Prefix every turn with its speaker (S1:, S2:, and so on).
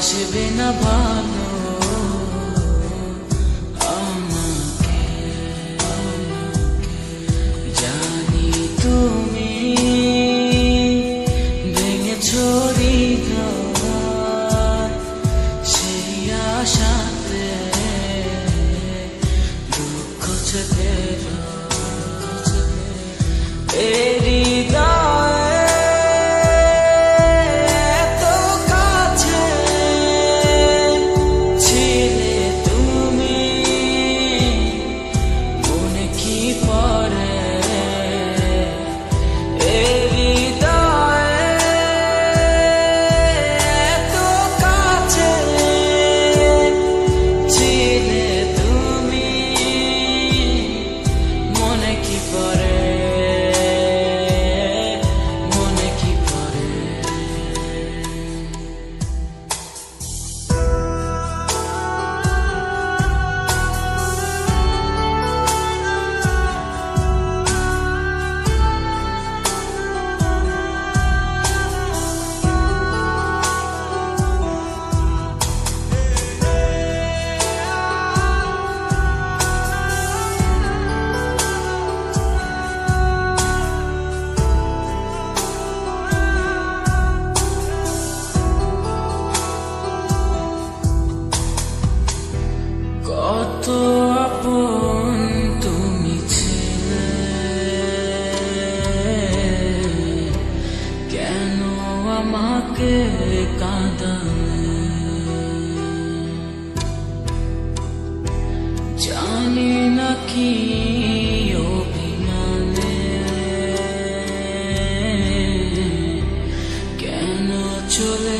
S1: আসবে না ভালো। আমাকে জানি তুমি ভেঙে ছড়ি soleil.